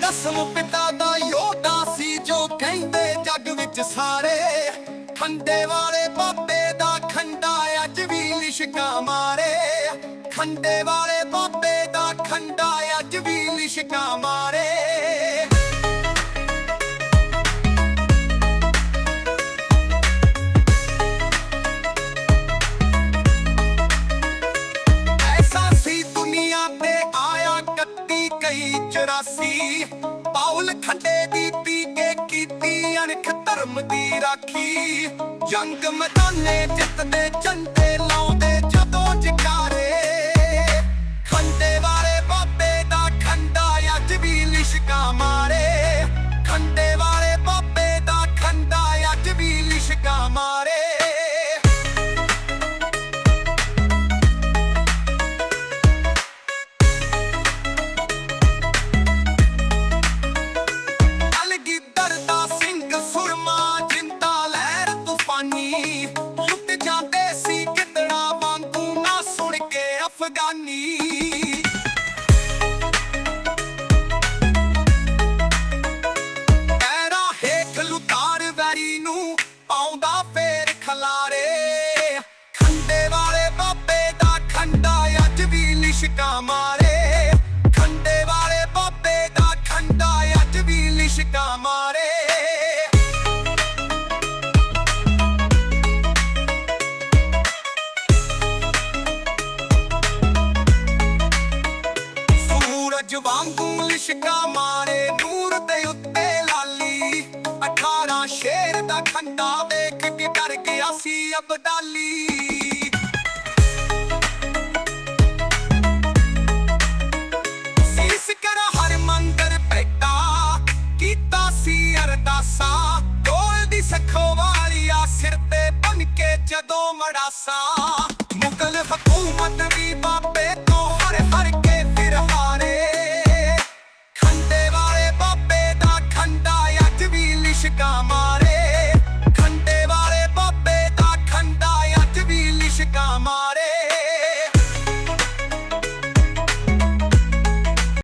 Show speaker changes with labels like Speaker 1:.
Speaker 1: ਜਿਸ ਪਿਤਾ ਦਾ ਯੋਧਾ ਸੀ ਜੋ ਕਹਿੰਦੇ ਜੱਗ ਵਿੱਚ ਸਾਰੇ ਖੰਡੇ ਵਾਲੇ ਬਾਬੇ ਦਾ ਖੰਡਾ ਅੱਜ ਵੀ ਲਿਸ਼ਕਾ ਮਾਰੇ। ਖੰਡੇ ਵਾਲੇ ਬਾਬੇ ਦਾ ਖੰਡਾ ਅੱਜ ਵੀ ਲਿਸ਼ਕਾ ਮਾਰੇ। ਕੱਤੀ 84 ਪਾਉਲ ਖੰਡੇ ਦੀ ਪੀ ਕੇ ਕੀਤੀ, ਅਣਖ ਧਰਮ ਦੀ ਰਾਖੀ। ਜੰਗ ਮੈਦਾਨੇ ਜਿੱਤਦੇ ਝੰਡੇ ਲਾਉਂਦੇ ਅਫਗਾਨੀ ਪੈਰਾਂ ਹੇਠ ਲੁਤਾਰ ਵੈਰੀ ਨੂੰ ਪਾਉਂਦਾ ਫੇਰ ਖਲਾਰੇ। ਸੂਰਜ ਵਾਂਗੂ ਲਿਸ਼ਕਾ ਮਾਰੇ, ਨੂਰ ਦੇ ਉੱਤੇ ਲਾਲੀ। 18 ਸ਼ੇਰ ਦਾ ਖੰਡਾ ਵੇਖ ਕੇ ਡਰ ਗਿਆ ਸੀ ਅਬਦਾਲੀ ਹਰ ਮੰਦਰ ਪੈਟਾ ਕੀਤਾ ਸੀ ਅਰਦਾਸਾ। ਢੋਲ ਦੀ ਸਖੋ ਵਾਲੀਆ ਸਿਰ ਤੇ ਬਨ ਕੇ ਜਦੋਂ ਮੜਾਸਾ।